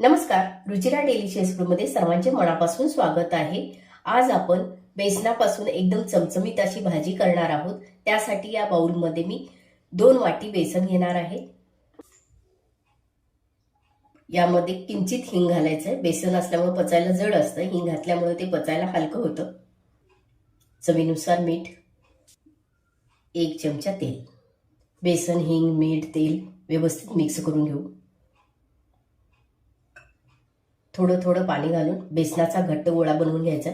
नमस्कार रुचिरा डेलिशियसमध्ये सर्वांचे मनापासून स्वागत आहे. आज आपण बेसनापासून एकदम चमचमीत अशी भाजी करणार आहोत. त्यासाठी या बाउलमध्ये मी दोन वाटी बेसन घेणार आहे. यामध्ये किंचित हिंग घालायचंय. बेसन असल्यामुळे पचायला जड असतं. हिंग घातल्यामुळे ते पचायला हलकं होतं. चवीनुसार मीठ एक चमचा तेल. बेसन हिंग मीठ तेल व्यवस्थित मिक्स करून घेऊ. थोडं थोडं पाणी घालून बेसनाचा घट्ट गोळा बनवून घ्यायचा.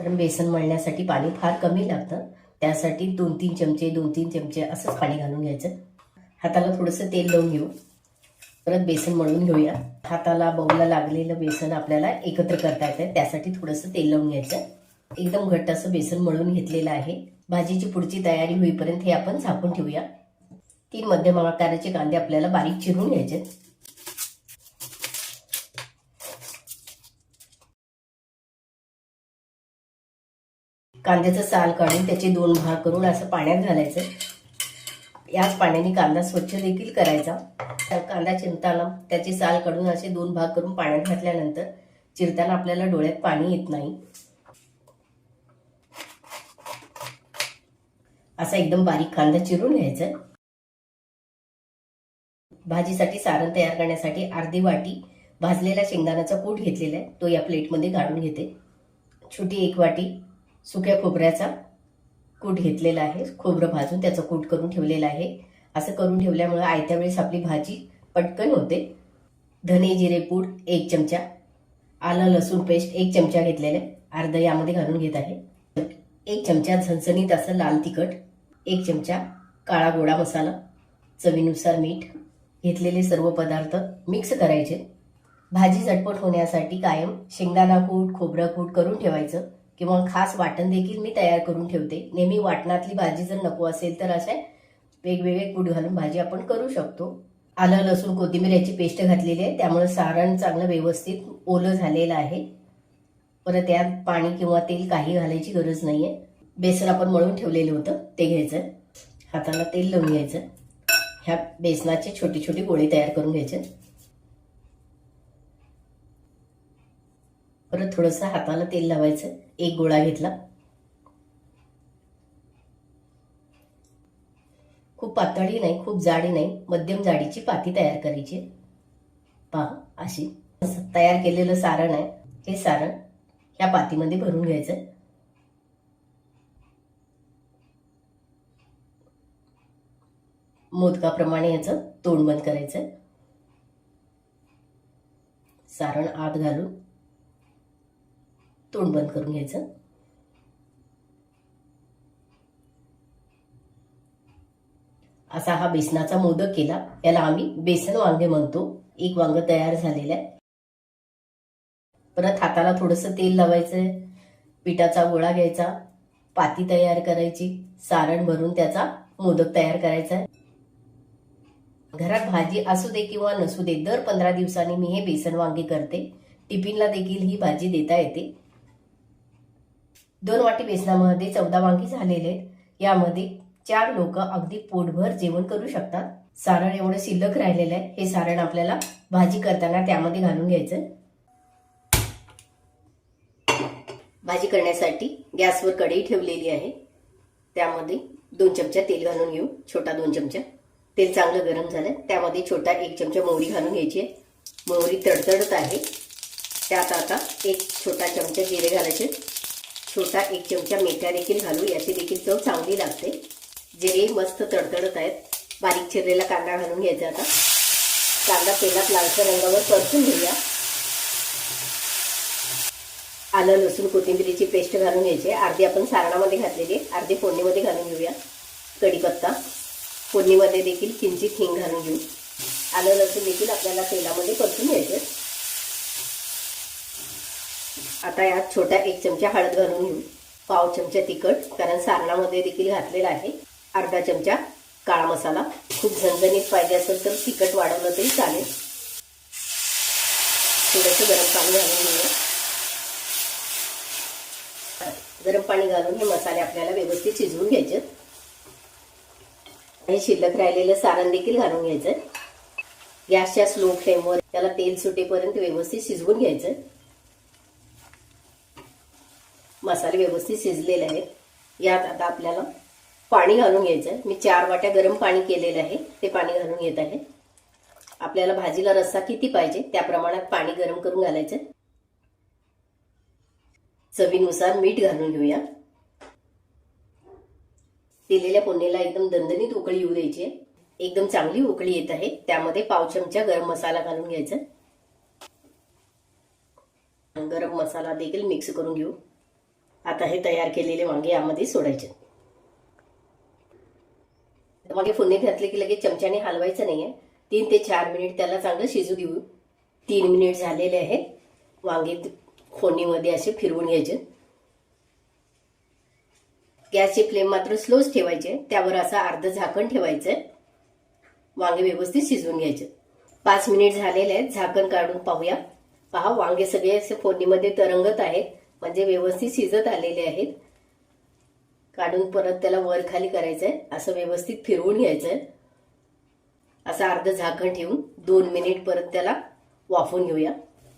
कारण बेसन मळण्यासाठी पाणी फार कमी लागतं. त्यासाठी दोन तीन चमचे दोन तीन चमचे असंच पाणी घालून घ्यायचं. हाताला थोडंसं तेल लावून घेऊ. परत बेसन मळून घेऊया. हाताला बाऊला लागलेलं बेसन आपल्याला एकत्र करता येतं त्यासाठी थोडंसं तेल लावून घ्यायचं. एकदम घट्ट असं बेसन मळून घेतलेलं आहे. भाजीची पुढची तयारी होईपर्यंत हे आपण झाकून ठेवूया. तीन मध्यम आकाराचे कांदे आपल्याला बारीक चिरून घ्यायचे कांद्याचं साल काढून त्याचे दोन भाग करून असं पाण्यात घालायचं. याच पाण्याने कांदा स्वच्छ देखील करायचा. तर कांदा चिरताना त्याची साल काढून असे दोन भाग करून पाण्यात घातल्यानंतर चिरताना आपल्याला डोळ्यात पाणी येत नाही. असा एकदम बारीक कांदा चिरून घ्यायचा. भाजीसाठी सारण तयार करण्यासाठी अर्धी वाटी भाजलेला शेंगदाण्याचा कूट घेतलेला आहे. तो या प्लेटमध्ये काढून घेते. छोटी एक वाटी सुक्या खोबऱ्याचा कूट घेतलेला आहे. खोबरं भाजून त्याचं कूट करून ठेवलेलं आहे. असं करून ठेवल्यामुळे आयत्या वेळेस आपली भाजी पटकन होते. धने जिरे पूड एक चमचा. आलं लसूण पेस्ट एक चमचा घेतलेले अर्ध यामध्ये घालून घेत आहे. एक चमचा झणझणीत असं लाल तिखट एक चमचा काळा गोडा मसाला चवीनुसार मीठ घेतलेले सर्व पदार्थ मिक्स करायचे. भाजी झटपट होण्यासाठी कायम शेंगदाणा कूट खोबरं कूट करून ठेवायचं. किंवा खास वाटण देखील मी तयार करून ठेवते. नेहमी वाटणातली भाजी जर नको असेल तर अशा वेगवेगळे कूट घालून भाजी आपण करू शकतो. आलं लसूण कोथिंबीर याची पेस्ट घातलेली आहे. त्यामुळे सारण चांगलं व्यवस्थित ओलं झालेलं आहे. परत यात पाणी किंवा तेल काही घालायची गरज नाही आहे बेसन आपण मळून ठेवलेलं होतं ते घ्यायचं. हाताला तेल लावून घ्यायचं. ह्या बेसनाचे छोटे छोटे गोळे तयार करून घ्यायचे. परत थोडंसं हाताला तेल लावायचं. एक गोळा घेतला. खूप पातळी नाही खूप जाडी नाही. मध्यम जाडीची पाती तयार करायची पहा अशी. तयार केलेलं सारण आहे. हे सारण ह्या पातीमध्ये भरून घ्यायचं. मोदकाप्रमाणे याचं तोंड बंद करायचं. सारण आत घालून तोंड बंद करून घ्यायचं. असा हा बेसनाचा मोदक केला. याला आम्ही बेसन वांगे म्हणतो. एक वांग तयार झालेलं आहे. परत हाताला थोडस तेल लावायचंय. पिठाचा गोळा घ्यायचा. पाती तयार करायची. सारण भरून त्याचा मोदक तयार करायचा आहे. घरात भाजी असू दे किंवा नसू दे दर पंधरा दिवसांनी मी हे बेसन वांगे करते. टिफिनला देखील ही भाजी देता येते. दोन वाटी बेसनामध्ये चौदा वांगी झालेले आहेत. यामध्ये चार लोक अगदी पोटभर जेवण करू शकतात. सारण एवढं शिल्लक राहिलेलं आहे. हे सारण आपल्याला भाजी करताना त्यामध्ये घालून घ्यायचं भाजी करण्यासाठी गॅसवर कढई ठेवलेली आहे. त्यामध्ये दोन चमचा तेल घालून घेऊ. छोटा दोन चमचा. तेल चांगलं गरम झालं त्यामध्ये छोटा एक चमचा मोहरी घालून घ्यायची आहे. मोहरी तडतडत आहे. त्यात आता एक छोटा चमचा जिरे घालायचे. छोटा एक चमचा मेथ्या देखील घालू याची देखील चव चांगली लागते. जिरे मस्त तडतडत आहेत. बारीक चिरलेला कांदा घालून घ्यायचा आता. कांदा तेलात लालसर रंगावर परतून घेऊया. आलं लसूण कोथिंबिरीची पेस्ट घालून घ्यायची. अर्धी आपण सारणामध्ये घातलेली अर्धी फोडणीमध्ये घालून घेऊया. कढीपत्ता. फोडणीमध्ये देखील किंचित हिंग घालून घेऊ. आलं लसूण देखील आपल्याला तेलामध्ये परतून घ्यायचे आता यात छोटा एक चमचा हळद घालून घेऊ. पाव चमचा तिखट कारण सारणामध्ये देखील घातलेला आहे. अर्धा चमचा काळा मसाला. खूप झणझणीत पाहिजे असेल तर तिखट वाढवलं तरी चालेल. थोडंसं गरम पाणी घालून घेऊया. गरम पाणी घालून हे मसाले आपल्याला व्यवस्थित शिजवून घ्यायचे. हे शिल्लक राहिलेलं सारण देखील घालून घ्यायचं. गॅसच्या स्लो फ्लेमवर त्याला तेल सुटेपर्यंत व्यवस्थित शिजवून घ्यायचं. मसाले व्यवस्थित शिजलेले आहेत. यात आता आपल्याला पाणी घालून घ्यायचं मी चार वाट्या गरम पाणी केलेलं आहे. ते पाणी घालून घेत आहे. आपल्याला भाजीला रस्सा किती पाहिजे त्या प्रमाणात पाणी गरम करून घालायचं. चवीनुसार मीठ घालून घेऊया. दिलेल्या फोडणीला एकदम दणदणीत उकळी येऊ द्यायची आहे. एकदम चांगली उकळी येत आहे. त्यामध्ये पाव चमचा गरम मसाला घालून घ्यायचा. गरम मसाला देखील मिक्स करून घेऊ. आता हे तयार केलेले वांगे यामध्ये सोडायचे. वांगे फोडणी घातले की लगेच चमच्याने हलवायचं नाहीये. तीन ते चार मिनिट त्याला चांगलं शिजू देऊ. तीन मिनिट झालेले आहे वांगे फोडणीमध्ये असे फिरवून घ्यायचे. गॅसची फ्लेम मात्र स्लोच ठेवायचे. त्यावर असं अर्ध झाकण ठेवायचं. वांगे व्यवस्थित शिजवून घ्यायचे. पाच मिनिट झालेले आहेत. झाकण काढून पाहूया. पहा वांगे सगळे असे फोडणीमध्ये तरंगत आहेत. म्हणजे व्यवस्थित शिजत आलेले आहेत. काढून परत त्याला वर खाली करायचंय. असं व्यवस्थित फिरवून घ्यायचंय. असं अर्ध झाकण ठेवून दोन मिनिट परत त्याला वाफवून घेऊया.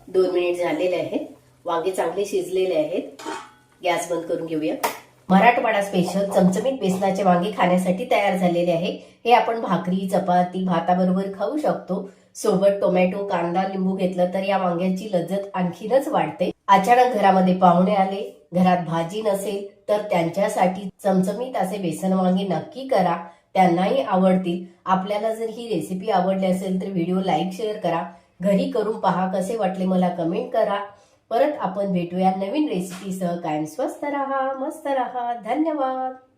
दोन मिनिट झालेले आहेत. वांगे चांगले शिजलेले आहेत. गॅस बंद करून घेऊया. मराठवाडा स्पेशल चमचमीत बेसनाचे वांगे खाण्यासाठी तयार झालेले आहे. हे आपण भाकरी चपाती भाताबरोबर खाऊ शकतो. सोबत टोमॅटो कांदा लिंबू घेतलं तर या वांग्यांची लज्जत आणखीनच वाढते. अचानक घरामध्ये पाहुणे आले. घरात भाजी नसेल तर त्यांच्यासाठी चमचमीत असे बेसन वांगे नक्की करा. त्यांनाही आवडतील. आपल्याला जर ही रेसिपी आवडली असेल तर व्हिडिओ लाईक शेअर करा. घरी करून पहा कसे वाटले मला कमेंट करा. परत आपण भेटूया नवीन रेसिपीसह कायम स्वस्त राहा मस्त राहा. धन्यवाद.